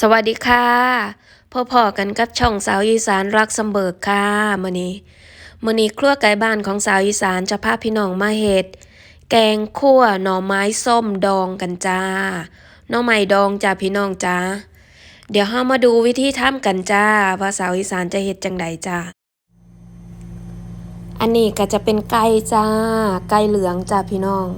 สวัสดีค่ะพ่อพอๆกันกับช่องสาวอีสานรักสำเบิกค่ะมือนี้มือนี้ครัวไก่บ้านของสาวอีสานจะพาพี่น้องมาเฮ็ดแกงคั่วหน่อไม้ส้มดองกันจ้าหน่อไม้ดองจ้าพี่น้องจ้าเดี๋ยวเฮามาดูวิธีทำกันจ้าว่าสาวอีสานจะเฮ็ดจังใดจ้าอันนี้ก็จะเป็นไก่จ้าไก่เหลืองจ้าพี่น้อง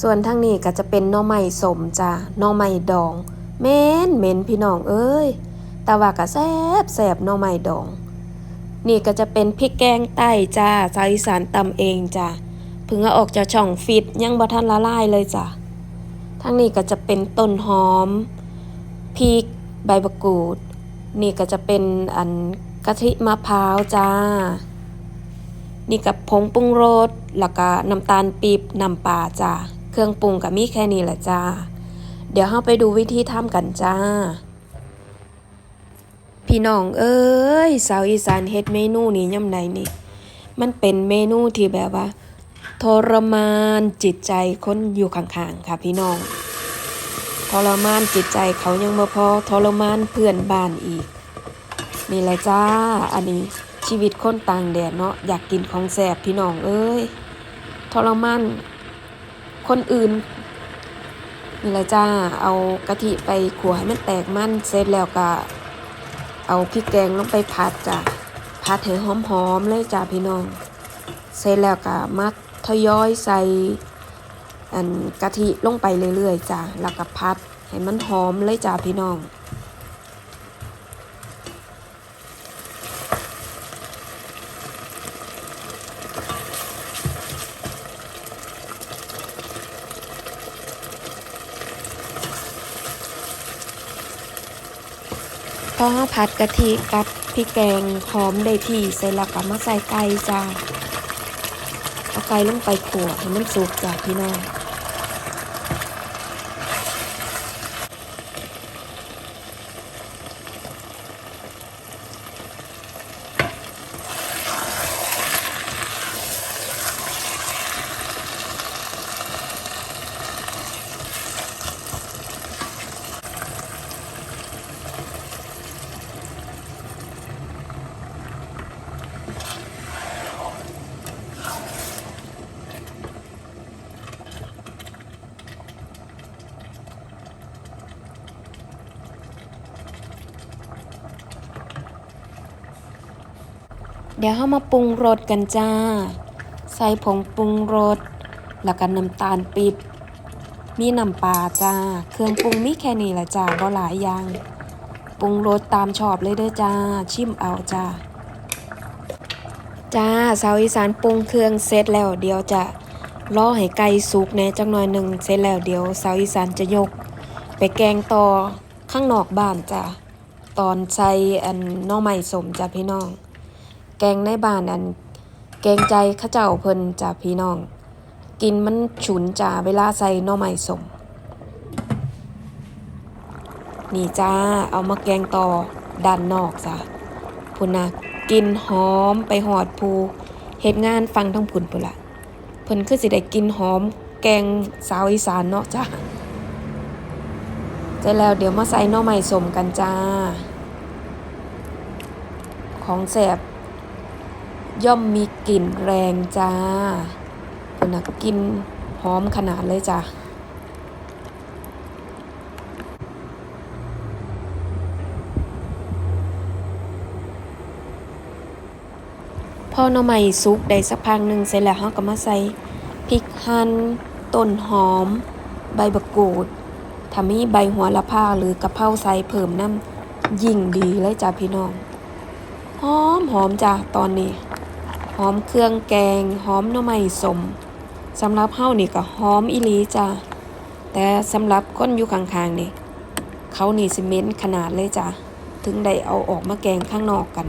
ส่วนทั้งนี้ก็จะเป็นน่อไม้สมจ้าน่อไม้ดองเม็นเม็นพี่น้องเอ้ยแต่ว่าก็แซบแซบน่อไม้ดอง นี่ก็จะเป็นพริกแกงใต้จ้าสาวอีสานตำเองจ้าเพิ่งเอาออกจากช่องฟิตยังบ่ทันละลายเลยจ้าทั้งนี้ก็จะเป็นต้นหอมพริกใบมะกรูด นี่ก็จะเป็นอันกะทิมะพร้าวจ้า นี่กับผงปรุงรสแล้วก็น้ำตาลปี๊บน้ำปลาจ้า เครื่องปรุงก็มีแค่นี้แหละจ้า เดี๋ยวเราไปดูวิธีทำกันจ้า พี่น้องเอ้ยสาวอีสานเฮ็ดเมนูนี้ย่ำใดนี่ มันเป็นเมนูที่แบบว่า ทรมานจิตใจคนอยู่ข้างๆค่ะพี่น้อง ทรมานจิตใจเขายังบ่พอทรมานเพื่อนบ้านอีกนี่แหละจ้า อันนี้ชีวิตคนต่างแดนเนาะอยากกินของแสบพี่น้องเอ้ยทรมาน คนอื่นนี่แหละจ้า เอากะทิไปขัวให้มันแตกมันเสร็จแล้วก็เอาพริกแกงลงไปผัดจ้ะผัดให้หอมๆเลยจ้าพี่น้อง เสร็จแล้วก็มัดทยอยใส่อันกะทิลงไปเรื่อยๆจ้าแล้วก็ผัดให้มันหอมเลยจ้าพี่น้อง ก็ผัดกะทิกับพริกแกงหอมได้ที่ใสร็จแล้วก็มาใส่ไก่จ้าเอาไก่ลงไปขั่วให้มันสุกจ้าพี่น้อง เดี๋ยวเรามาปรุงรสกันจ้า ใส่ผงปรุงรส แล้วก็น้ำตาลปีบมีน้ำปลาจ้า เครื่องปรุงมีแค่นี้แหละจ้าบ่หลายอย่างปรุงรสตามชอบเลยเด้อจ้า ชิมเอาจ้า จ้าสาวอีสานปรุงเครื่องเสร็จแล้วเดี๋ยวจะรอให้ไก่สุกแน่จักหน่อยหนึ่งเสร็จแล้วเดี๋ยวสาวอีสานจะยก ไปแกงต่อข้างนอกบ้านจ้าตอนใส่อันน้อไม้สมจ้าพี่น้อง แกงในบ้านอัน แกงใจข้าเจ้าเพิ่นจ้าพี่น้อง กินมันฉุนจ้าเวลาใส่หน่อไม้สมนี่จ้า เอามาแกงต่อด้านนอกจ้ะพุ่นนะกินหอมไปหอดภูเฮ็ดงานฟังทั้งพุ่นพุ่นละเพิ่นคือสิได้กินหอม แกงสาวอีสานเนาะจ้าเสร็จแล้วเดี๋ยวมาใส่น่อไม้สมกันจ้า ของแสบ ย่อมมีกลิ่นแรงจ้าคุณนะกลินหอมขนาดเลยจ้าพอหน่อไม้สุกได้สักพักหนึ่งเสร็จแล้วเราก็มาใส่พริกหั่นต้นหอม ใบบักกูดถ้ามีใบหัวละพาหรือกะเพราใส่เพิ่มน้ำยิ่งดีเลยจ้าพี่น้อง หอมหอมจ้ะตอนนี้ อมเครื่องแกง หอมหน่อไม้สมสำหรับเฮานี่ก็หอมอีหลีจ้ะแต่สำหรับคนอยู่ข้างๆนี่เขานี่สิเหม้นขนาดเลยจ้ะถึงได้เอาออกมาแกงข้างนอกกัน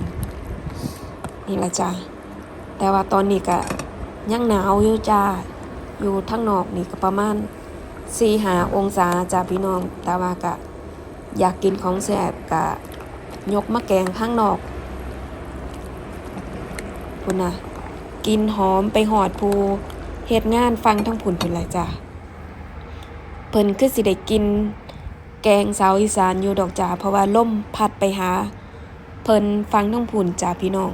นี่ละจ้ะแต่ว่าตอนนี้ก็ยังหนาวอยู่จ้าอยู่ทั้งนอกนี่ก็ประมาณสี่หาองศาจ้ะพี่น้องแต่ว่าก็อยากกินของแซ่บก็ยกมาแกงข้างนอก พุ่นนะกินหอมไปหอดภูเฮ็ดงานฟังทั้งผุนพุ่นเลยจ้ะเพิ่นคือสิได้กิน แกงสาวอีสานอยู่ดอกจ้าเพราะว่าล่มพัดไปหา เพิ่นฟังทั้งผุนจ้าพี่น้อง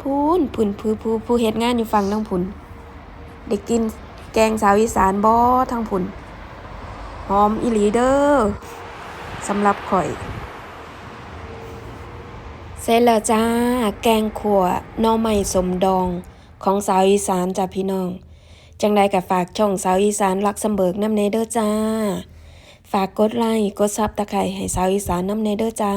พูนผุ่นผู้ผู้ผู้เฮ็ดงานอยู่ฟังทั้งผุนได้กินแกงสาวอีสานบ่ทั้งผุนหอมอีหลีเด้อสำหรับข่อย เสร็จแล้วจ้า แกงขั่วน่อไม้สมดอง ของสาวอีสานจ้าพี่น้อง จังใดก็ฝากช่องสาวอีสานรักสำเบิกน้ำเนเด้อจ้า ฝากกดไลค์กดซับตะไคร่ให้สาวอีสานน้ำเนเด้อจ้า